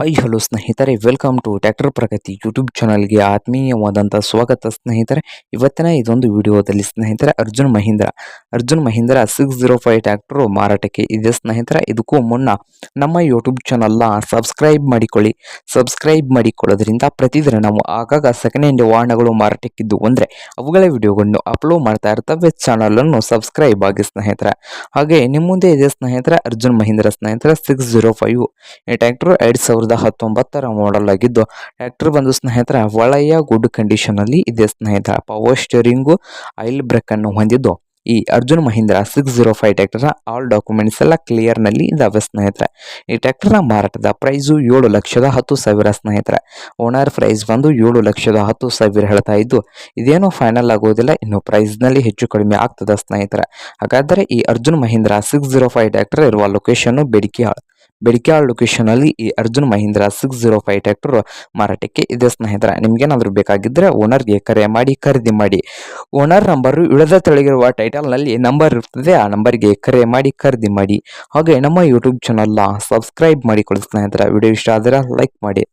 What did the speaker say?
Hi hello ಸ್ನೇಹಿತರೆ. Welcome to tractor Pragati YouTube ಚಾನಲ್ಗೆ ಆತ್ಮೀಯವಾದಂಥ ಸ್ವಾಗತ ಸ್ನೇಹಿತರೆ. ಇವತ್ತಿನ ಇದೊಂದು ವಿಡಿಯೋದಲ್ಲಿ ಸ್ನೇಹಿತರೆ, Arjun Mahindra. Arjun Mahindra six zero five tractor ಮಾರಾಟಕ್ಕೆ ಇದೆ ಸ್ನೇಹಿತರೆ. ಇದಕ್ಕೂ ಮುನ್ನ ನಮ್ಮ ಯೂಟ್ಯೂಬ್ ಚಾನಲ್ನ ಸಬ್ಸ್ಕ್ರೈಬ್ ಮಾಡಿಕೊಳ್ಳಿ. ಸಬ್ಸ್ಕ್ರೈಬ್ ಮಾಡಿಕೊಳ್ಳೋದ್ರಿಂದ ಪ್ರತಿದಿನ ನಾವು ಆಗಾಗ ಸೆಕೆಂಡ್ ಹ್ಯಾಂಡ್ ವಾಹನಗಳು ಮಾರಾಟಕ್ಕಿದ್ದು ಅಂದರೆ ಅವುಗಳ ವಿಡಿಯೋಗಳನ್ನು ಅಪ್ಲೋಡ್ ಮಾಡ್ತಾ ಇರ್ತವೆ. ಚಾನಲನ್ನು ಸಬ್ಸ್ಕ್ರೈಬ್ ಆಗಿ ಸ್ನೇಹಿತರೆ. ಹಾಗೆ ನಿಮ್ಮ ಮುಂದೆ ಇದೆ ಸ್ನೇಹಿತರೆ, ಅರ್ಜುನ್ ಮಹೀಂದ್ರ ಸ್ನೇಹಿತರೆ ಸಿಕ್ಸ್ ಜೀರೋ ಫೈವ್ ಈ ಟ್ರ್ಯಾಕ್ಟರ್ ಎರಡು ಸಾವಿರದ ಹತ್ತೊಂಬತ್ತರ ಮಾಡೆಲ್ ಆಗಿದ್ದು ಟ್ರ್ಯಾಕ್ಟರ್ ಬಂದು ಸ್ನೇಹಿತರ, ಒಳ್ಳೆಯ ಗುಡ್ ಕಂಡೀಷನ್ ಅಲ್ಲಿ ಇದೆ ಸ್ನೇಹಿತರ. ಪವರ್ ಸ್ಟೇರಿಂಗು ಆಯಿಲ್ ಬ್ರೇಕ್ ಅನ್ನು ಹೊಂದಿದ್ದು, ಈ Arjun Mahindra six zero five tractor all documents ಎಲ್ಲ ಕ್ಲಿಯರ್ನಲ್ಲಿ ಇದಾವೆ ಸ್ನೇಹಿತರೆ. ಈ ಟ್ರ್ಯಾಕ್ಟರ್ನ ಮಾರಾಟದ ಪ್ರೈಸು ಏಳು ಲಕ್ಷದ ಹತ್ತು ಸಾವಿರ ಸ್ನೇಹಿತರೆ. ಓನರ್ ಪ್ರೈಸ್ ಬಂದು ಏಳು ಲಕ್ಷದ ಹತ್ತು ಸಾವಿರ ಹೇಳ್ತಾ ಇದ್ದು, ಇದೇನು ಫೈನಲ್ ಆಗೋದಿಲ್ಲ, ಇನ್ನು ಪ್ರೈಸ್ನಲ್ಲಿ ಹೆಚ್ಚು ಕಡಿಮೆ ಆಗ್ತದೆ ಸ್ನೇಹಿತರೆ. ಹಾಗಾದರೆ ಈ Arjun Mahindra six zero five tractor ಇರುವ ಲೊಕೇಶನ್ ಬೆಡಿಕಿಯಾಳ್ ಬೆಡಿಕ್ಯಾಳ್ ಲೊಕೇಶನ್ ಅಲ್ಲಿ ಈ Arjun Mahindra six zero five tractor ಮಾರಾಟಕ್ಕೆ ಇದೆ ಸ್ನೇಹಿತರ. ನಿಮ್ಗೇನಾದ್ರೂ ಬೇಕಾಗಿದ್ರೆ ಓನರ್ಗೆ ಕರೆ ಮಾಡಿ, ಖರೀದಿ ಮಾಡಿ. ಓನರ್ ನಂಬರ್ ಇಳದ ತೆಳಗಿರುವ ಟೈಟಲ್ನಲ್ಲಿ ನಂಬರ್ ಇರ್ತದೆ. ಆ ನಂಬರ್ಗೆ ಕರೆ ಮಾಡಿ, ಖರೀದಿ ಮಾಡಿ. ಹಾಗೆ ನಮ್ಮ ಯೂಟ್ಯೂಬ್ ಚಾನಲ್ನ ಸಬ್ಸ್ಕ್ರೈಬ್ ಮಾಡಿಕೊಳ್ಳಿ ಸ್ನೇಹಿತರ. ವಿಡಿಯೋ ಇಷ್ಟ ಆದರೆ ಲೈಕ್ ಮಾಡಿ.